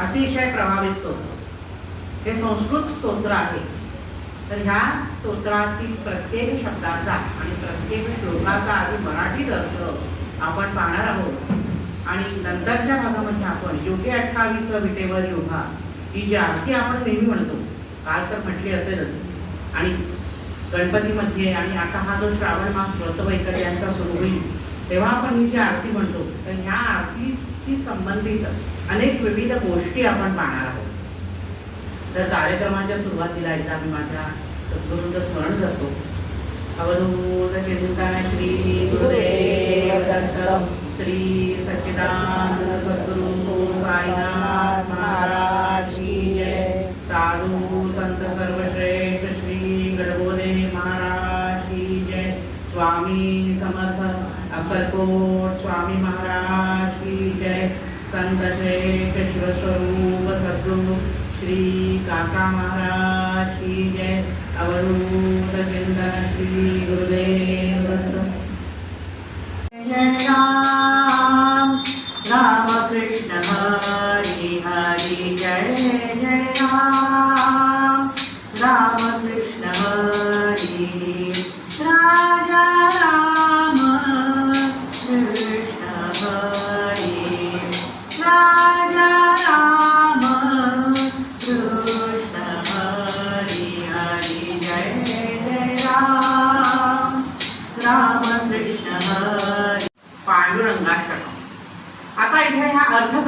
अतिशय प्रभावी स्तोत्र हे संस्कृत स्तोत्र आहे. तर ह्या स्तोत्रातील प्रत्येक शब्दाचा आणि प्रत्येक श्लोकाचा आधी मराठीत अर्थ आपण पाहणार आहोत. आणि नंतरच्या भागामध्ये आपण योगी अठ्ठावीस विटेवर योगा ही जी आरती आपण नेहमी म्हणतो काल तर म्हटली असेलच. आणि गणपतीमध्ये आणि आता हा जो श्रावण मास व्रत यांचा सुरू होईल तेव्हा आपण ही जी आरती म्हणतो तर ह्या आरतीशी संबंधित अनेक विविध गोष्टी आपण पाहणार आहोत. तर कार्यक्रमाच्या सुरुवातीला एकदा मी माझ्या सद्गुरूंचं स्मरण करतो. अवधूत चिंतन श्री गुरुदेव श्री सच्चिदानंद सद्गुरु. काका महाराज की जय. अवधूत चिंतन श्री गुरुदेव.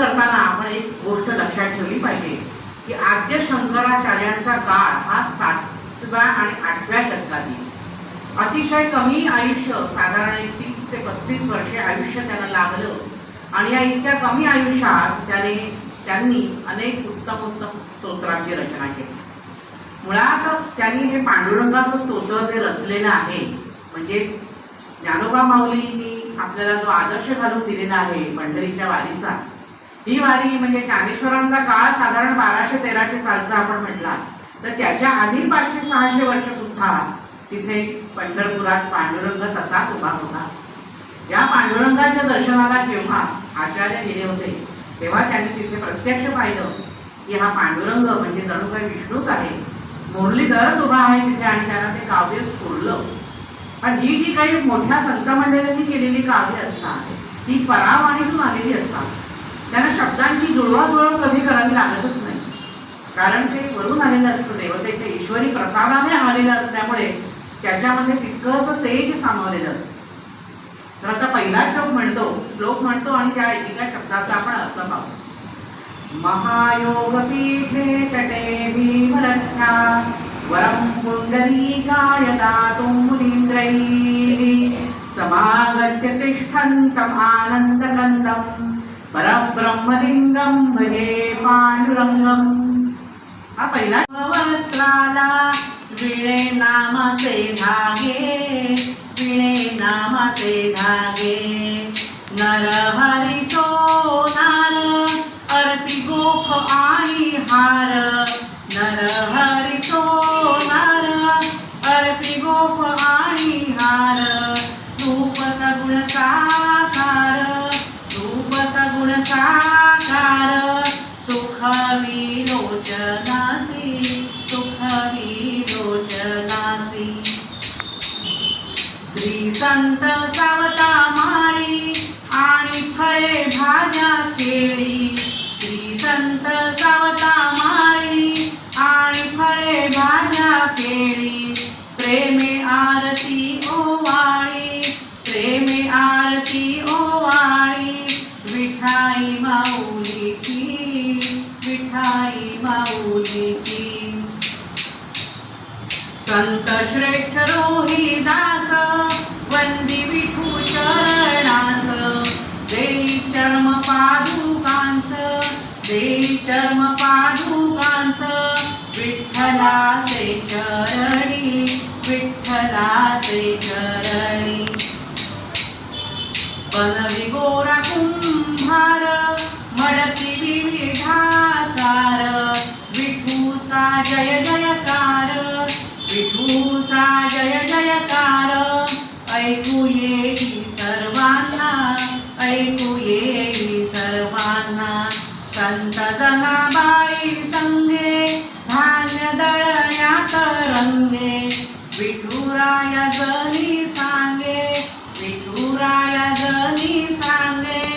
करताना आपण एक गोष्ट लक्षात ठेवली पाहिजे की आद्य शंकराचार्यांचा काळ हा सातव्या आणि आठव्या शतकातील. अतिशय कमी आयुष्य साधारण एक तीस ते पस्तीस वर्षे आयुष्य त्यांना लागलं. आणि या इतक्या कमी आयुष्यात त्याने त्यांनी अनेक उत्तम उत्तम स्तोत्रांची रचना केली. मुळात त्यांनी हे पांडुरंगाचं स्तोत्र जे रचलेलं आहे म्हणजेच ज्ञानोबा माऊलींनी आपल्याला जो आदर्श घालून दिलेला आहे पंढरीच्या वारीचा ही वारी म्हणजे ज्ञानेश्वरांचा काळ साधारण बाराशे तेराशे सालचा आपण म्हटला. तर त्याच्या आधी पाचशे सहाशे वर्ष सुद्धा तिथे पंढरपुरात पांडुरंग तसाच उभा होता. या पांडुरंगाच्या दर्शनाला जेव्हा आचार्य गेले होते तेव्हा त्यांनी तिथे प्रत्यक्ष पाहिलं की हा पांडुरंग म्हणजे जणू काही विष्णूच आहे. मुरलीधरच उभा आहे तिथे आणि त्यांना ते काव्य सोडलं. पण ही जी काही मोठ्या संत केलेली काव्य असतात ती परावाणीतून आलेली असतात. त्यांना शब्दांची जुळवाजुळव कधी करावी लागतच नाही. कारण ते वरून आलेलं असतं देवतेच्या ईश्वरी प्रसादाने आलेलं असल्यामुळे त्याच्यामध्ये तितकंच तेज सामावलेलं असतं. तर आता पहिला श्लोक म्हणतो श्लोक म्हणतो आणि त्या एका शब्दाचा आपण अर्थ पाहू. महायोगपीठे तटे भीमरक्षा वरं पुण्डरीकाय दातुं मुनीन्द्रैः समागत्य तिष्ठन्तम् आनन्दकन्दम् परब्रह्मलिंगम भजे पांडुरंगम हा पहिला? वस्त्राला विणे नामाचे धागे विणे नामाचे धागे नरहरी केळी प्रेमे आरती ओवाळी प्रेमे आरती ओवाळी विठाई माऊलीची विठाई माऊलीची. संत श्रेष्ठ रोहिदा जय जयकार विठूचा जय जयकार ऐकू येई सर्वांना ऐकू येई सर्वांना. संत जनाबाई संगे धान्य दळण्यात रंगे विठुराया जनी सांगे विठुराया जनी सांगे.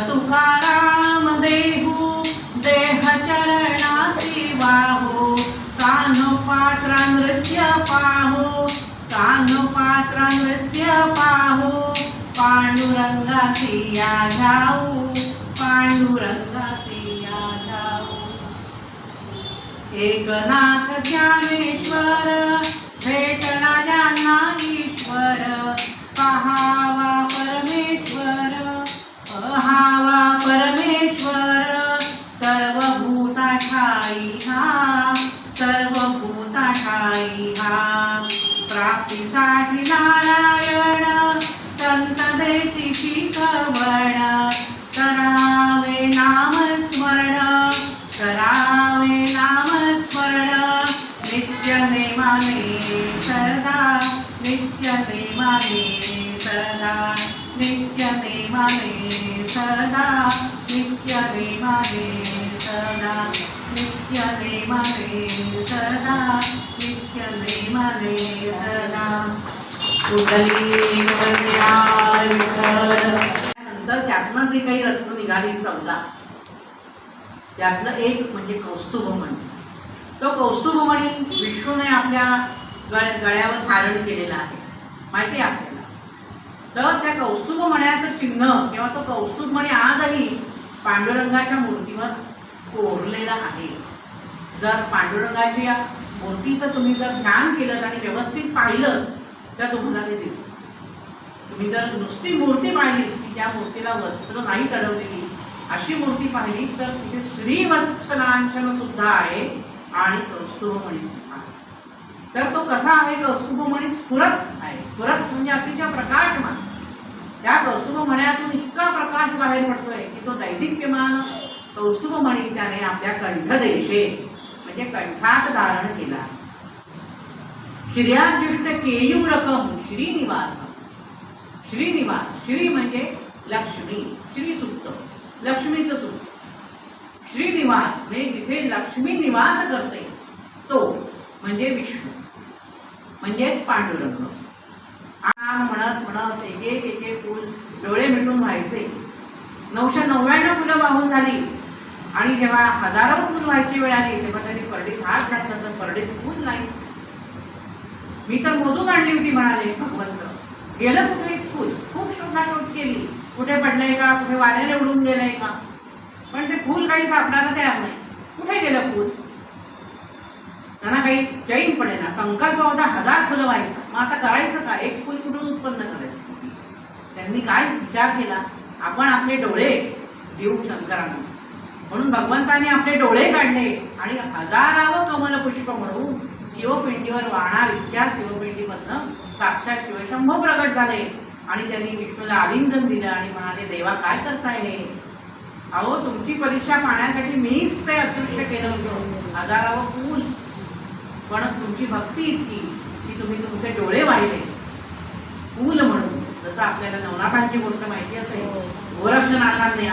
तुकाराम देहू देह चरणाची कान कानोपात्रा नृत्य पाहू कानोपात्रा नृत्य पाहो पांडुरंगाची या जाऊ पांडुरंगाची या जाऊ एकनाथ ज्ञानेश्वर भेटला ज्यांना ईश्वर पहावा पहावा परमेश्वर सर्वभूता ठाई हा सर्वभूता ठाई हा. प्राप्तीसाठी नारायण संत देती शिकवण करावे नामस्मरण करावे नामस्मरण. नित्य नेमाने सदा नित्य नेमाने नित्य सदा सदा सदा नंतर त्यातनं जे काही रत्न निघाली चौदा त्यातलं एक म्हणजे कौस्तुभमणी. तो कौस्तुभमणी विष्णूने आपल्या गळ गळ्यावर धारण केलेला आहे. माहिती आहे आपल्याला? तर त्या कौस्तुभमण्याचं चिन्ह किंवा तो कौस्तुभमणी आजही पांडुरंगाच्या मूर्तीवर कोरलेला आहे. जर पांडुरंगाच्या या मूर्तीचं तुम्ही जर ध्यान केलं आणि व्यवस्थित पाहिलं तर तुम्हाला ते दिसतं. तुम्ही जर नुसती मूर्ती पाहिली की त्या मूर्तीला वस्त्र नाही चढवलेली अशी मूर्ती पाहिली तर तिथे श्रीवत्सलांचन सुद्धा आहे आणि कौस्तुभमणी सुद्धा आहे. तर तो कसा आहे? कौस्तुभमणी स्फुरत आहे. स्फुरत म्हणजे अतिशय प्रकाशमान. त्या कौस्तुभमण्यातून इतका प्रकाश बाहेर पडतोय की तो दैदिप्यमान कौस्तुभमणी त्याने आपल्या कंठदेशे म्हणजे कंठात धारण केला. श्रियाज्युष्ट केयू रकम श्रीनिवास श्रीनिवास श्री म्हणजे लक्ष्मी श्री सुप्त लक्ष्मीचं सुक्त. श्रीनिवास म्हणजे जिथे लक्ष्मी निवास करते तो म्हणजे विष्णू म्हणजेच पांडुरंग. मनात म्हणत एक एक एक एक फुल डोळे मिटून व्हायचे. नऊशे नव्याण्णव फुलं वाहून झाली. आणि जेव्हा हजारो फुल व्हायची वेळ आली तेव्हा त्यांनी परडीत हात घातला तर परडीत फुल नाही. मी तर मोजून आणली होती म्हणाले भगवंत. गेलं कुठे एक फुल? खूप शोधाशोध केली. कुठे पडलंय का? कुठे वाऱ्याने उडून गेलंय का? पण ते फुल काही सापडायला तयार नाही. कुठे गेलं फुल? त्यांना काही चैन पडेना. संकल्प होता हजार फुलं व्हायचं. मग आता करायचं काय एक फुल कुठून उत्पन्न करायचं? त्यांनी काय विचार केला? आपण आपले डोळे देऊ शंकरांना. म्हणून भगवंताने आपले डोळे काढले आणि हजारावं कमल पुष्प म्हणून शिवपिंडीवर वाहणार इतक्या शिवपिंडीमधनं साक्षात शिवशंभ प्रगट झाले. आणि त्यांनी विष्णूला आलिंगन दिलं आणि म्हणाले देवा काय करताय हे? अहो तुमची परीक्षा पाहण्यासाठी मीच ते अदृश्य केलं होतं. हजारावं फूल. पण तुमची भक्ती इतकी. तुम्ही तुमचे डोळे वाहिले. फूल म्हणून. जसं आपल्याला नवनाथांची गोष्ट माहिती असेल गोरक्षनाथांनी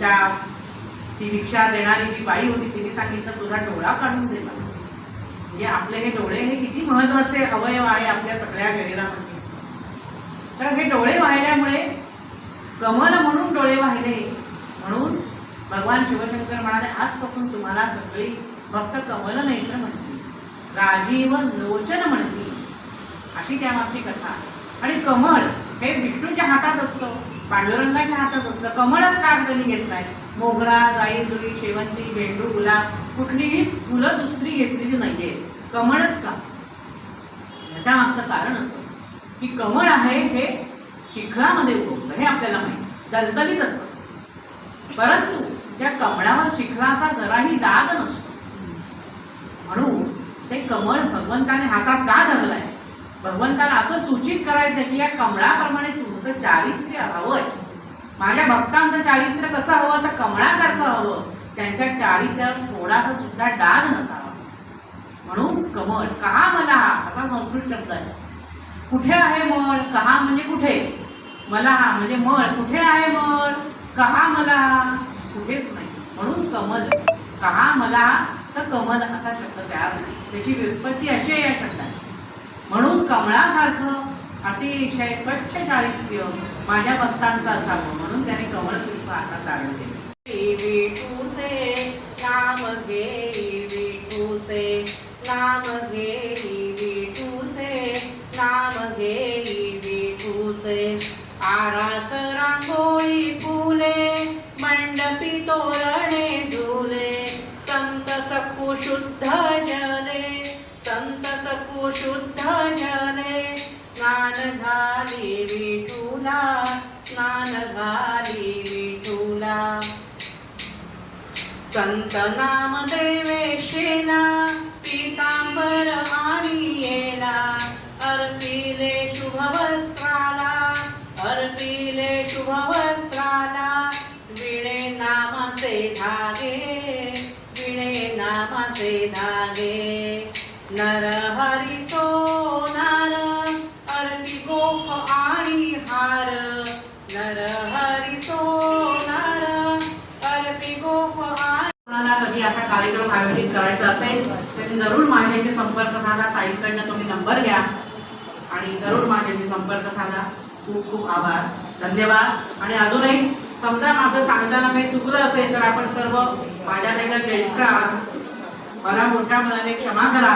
त्या ती भिक्षा देणारी जी बाई होती तिने सांगितलं तुझा डोळा काढून दे मला. म्हणजे आपले हे डोळे हे किती महत्त्वाचे अवयव आहे आपल्या सगळ्या शरीरामध्ये. तर हे डोळे वाहिल्यामुळे कमल म्हणून डोळे वाहिले. म्हणून भगवान शिवशंकर म्हणाले आजपासून तुम्हाला सगळी फक्त कमल नेत्र म्हणतील. राजीव लोचन अशी त्यामागची कथा. आणि कमळ हे विष्णूच्या हातात असतं पांडुरंगाच्या हातात असतं. कमळच का त्यांनी घेतलाय मोगरा जाई जुई शेवंती झेंडू गुलाब कुठलीही फुलं दुसरी घेतलेली नाहीये. कमळच का? याच्या मागचं कारण असं. की कमळ आहे हे शिखरामध्ये उगवतं हे आपल्याला माहिती. दलदलीत असतं. परंतु त्या कमळावर शिखराचा जराही जाग नसतो. म्हणून ते कमळ भगवंताने हातात का धरलाय? भगवंताला असं सूचित करायचं की या कमळाप्रमाणे तुमचं चारित्र्य हवंय. माझ्या भक्तांचं चारित्र्य कसं हवं? तर कमळासारखं हवं. त्यांच्या चारित्र्यावर थोडासा सुद्धा डाग नसावा. म्हणून कमळ का मला असा संस्कृत शब्द आहे. कुठे आहे मळ? कहा म्हणजे कुठे? मला हा म्हणजे मळ. कुठे आहे मळ? कहा मला कुठेच नाही. म्हणून कमल कहा मला तर कमल असा शब्द तयार त्याची व्युत्पत्ती अशी आहे या शब्दाची. म्हणून कमळासारखं अतिशय स्वच्छ चारित्र्य माझ्या भक्तांचं असावं म्हणून त्याने कमळ पुष्प आता धारण केलं. संत नामदेवेशेला पीतांबर आणि येला अर्पिले शुभ वस्त्राला अर्पिले शुभ वस्त्राला विणे नामाचे धागे विणे नामाचे धागे नरहरी करायचं असेल तर जरूर माझ्याशी संपर्क साधा. ताईकडनं तुम्ही नंबर घ्या. आणि जरूर माझ्याशी संपर्क साधा. खूप खूप आभार. धन्यवाद. आणि अजूनही समजा माझं सांगताना काही चुकलं असेल तर आपण सर्व माझ्याकडनं ज्येष्ठ मला मोठ्या मनाने क्षमा करा.